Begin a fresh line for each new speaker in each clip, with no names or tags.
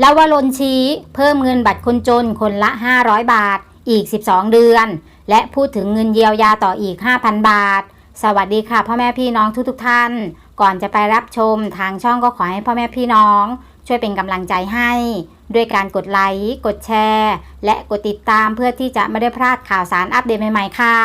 แล้ววลนชี้ เพิ่มเงินบัตรคนจนคนละ 500 บาท อีก 12 เดือน และพูดถึงเงินเยียวยาต่ออีก 5,000 บาท สวัสดีค่ะพ่อแม่พี่น้องทุกๆทท่าน ก่อนจะไปรับชมทางช่องก็ขอให้พ่อแม่พี่น้อง ช่วยเป็นกำลังใจให้ด้วยการกดไลค์ กดแชร์ และกดติดตามเพื่อที่จะไม่ได้พลาดข่าวสารอัปเดตใหม่ๆค่ะ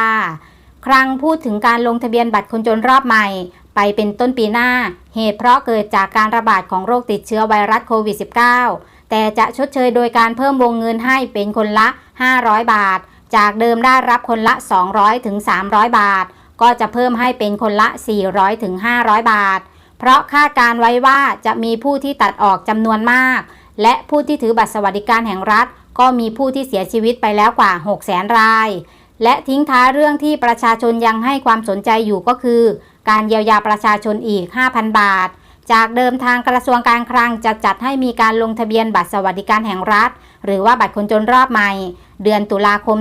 ครั้งพูดถึงการลงทะเบียนบัตรคนจนรอบใหม่ ไปเป็นต้นปีหน้า เหตุเพราะเกิดจากการระบาดของโรคติดเชื้อไวรัสโควิด -19 แต่จะชดเชยโดยการเพิ่มวงเงินให้เป็นคนละ 500 บาท จากเดิมได้รับคนละ 200ถึง300 บาท ก็จะเพิ่มให้เป็นคนละ 400ถึง500 บาท เพราะคาดการไว้ว่าจะมีผู้ที่ตัดออกจำนวนมาก และผู้ที่ถือบัตรสวัสดิการแห่งรัฐ ก็มีผู้ที่เสียชีวิตไปแล้วกว่า 6 0 0 0 0ราย และทิ้งท้ายเรื่องที่ประชาชนยังให้ความสนใจอยู่ก็คือ การเยียวยาประชาชนอีก 5,000 บาท จากเดิมทางกระทรวงการคลังจะจัดให้มีการลงทะเบียนบัตรสวัสดิการแห่งรัฐ หรือว่าบัตรคนจนรอบใหม่ เดือนตุลาคม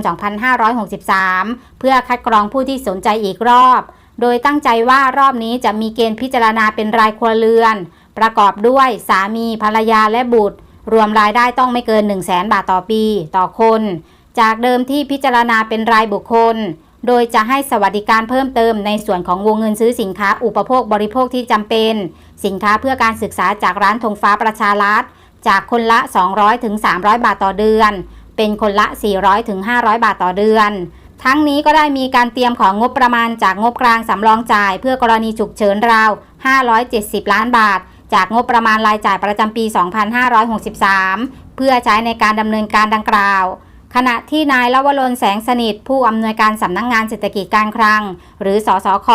2563 เพื่อคัดกรองผู้ที่สนใจอีกรอบ โดยตั้งใจว่ารอบนี้จะมีเกณฑ์พิจารณาเป็นรายครัวเรือน ประกอบด้วยสามีภรรยาและบุตร รวมรายได้ต้องไม่เกิน 1 0 0 0 0แบาทต่อปี ต่อคน จากเดิมที่พิจารณาเป็นรายบุคคล โดยจะให้สวัสดิการเพิ่มเติมในส่วนของวงเงินซื้อสินค้าอุปโภคบริโภคที่จำเป็น สินค้าเพื่อการศึกษาจากร้านธงฟ้าประชารัฐจากคนละ 200ถึง300 บาทต่อเดือน เป็นคนละ 400ถึง500 บาทต่อเดือน ทั้งนี้ก็ได้มีการเตรียมของงบประมาณจากงบกลางสำรองจ่าย เพื่อกรณีฉุกเฉินราว 570 ล้านบาท จากงบประมาณรายจ่ายประจำปี 2563 เพื่อใช้ในการดำเนินการดังกล่าว ขณะที่นายลวรนแสงสนิท ผู้อำนวยการสำนักงงานเศรษฐกิจการคลัง หรือสสค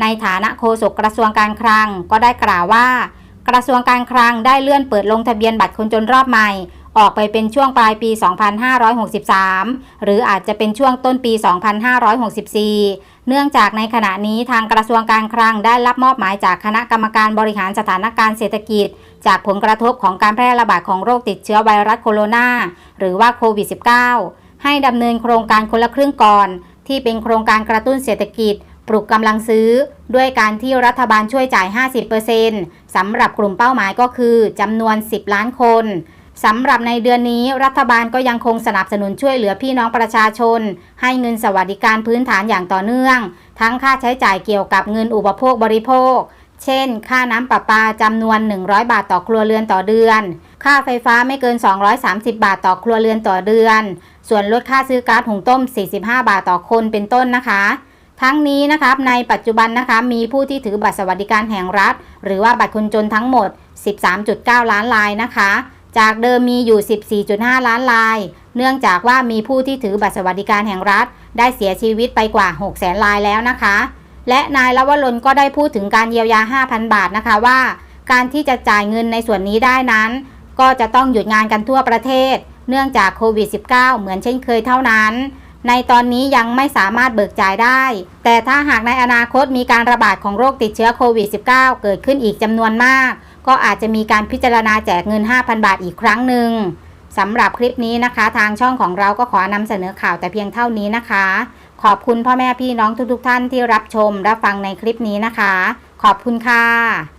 ในฐานะโฆษกกระทรวงการคลัง ก็ได้กล่าวว่า กระทรวงการคลังได้เลื่อนเปิดลงทะเบียนบัตรคนจนรอบใหม่ ออกไปเป็นช่วงปลายปี 2563 หรืออาจจะเป็นช่วงต้นปี 2564 เนื่องจากในขณะนี้ทางกระทรวงการคลังได้รับมอบหมายจากคณะกรรมการบริหารสถานการณ์เศรษฐกิจ จากผลกระทบของการแพร่ระบาดของโรคติดเชื้อไวรัสโคโรนาหรือว่าโควิด -19 ให้ดำเนินโครงการคนละครึ่งก่อน ที่เป็นโครงการกระตุ้นเศรษฐกิจ ปลุกกำลังซื้อ ด้วยการที่รัฐบาลช่วยจ่าย 50%สำหรับกลุ่มเป้าหมายก็คือจำนวน 10 ล้านคน สำหรับในเดือนนี้รัฐบาลก็ยังคงสนับสนุนช่วยเหลือพี่น้องประชาชน ให้เงินสวัสดิการพื้นฐานอย่างต่อเนื่อง ทั้งค่าใช้จ่ายเกี่ยวกับเงินอุปโภคบริโภค เช่น ค่าน้ำประปาจำนวน 100 บาทต่อครัวเรือนต่อเดือน ค่าไฟฟ้าไม่เกิน 230 บาทต่อครัวเรือนต่อเดือน ส่วนลดค่าซื้อก๊าซหุงต้ม 45 บาทต่อคนเป็นต้นนะคะทั้งนี้นะครับในปัจจุบันนะคะมีผู้ที่ถือบัตรสวัสดิการแห่งรัฐ หรือว่าบัตรคนจนทั้งหมด 13.9 ล้านรายนะคะ จากเดิมมีอยู่ 14.5 ล้านราย เนื่องจากว่ามีผู้ที่ถือบัตรสวัสดิการแห่งรัฐ ได้เสียชีวิตไปกว่า6 0 0 0 0 0รายแล้วนะคะ และนายลวรนก็ได้พูดถึงการเยียวยา 5,000 บาทนะคะว่า การที่จะจ่ายเงินในส่วนนี้ได้นั้น ก็จะต้องหยุดงานกันทั่วประเทศ เนื่องจากโควิด -19 เหมือนเช่นเคยเท่านั้น ในตอนนี้ยังไม่สามารถเบิกจ่ายได้ แต่ถ้าหากในอนาคตมีการระบาดของโรคติดเชื้อโควิด -19 เกิดขึ้นอีกจำนวนมาก ก็อาจจะมีการพิจารณาแจกเงิน 5,000 บาทอีกครั้งหนึ่งสำหรับคลิปนี้นะคะ ทางช่องของเราก็ขอนำเสนอข่าวแต่เพียงเท่านี้นะคะ ขอบคุณพ่อแม่พี่น้องทุกๆ ท่านที่รับชมรับฟังในคลิปนี้นะคะ ขอบคุณค่ะ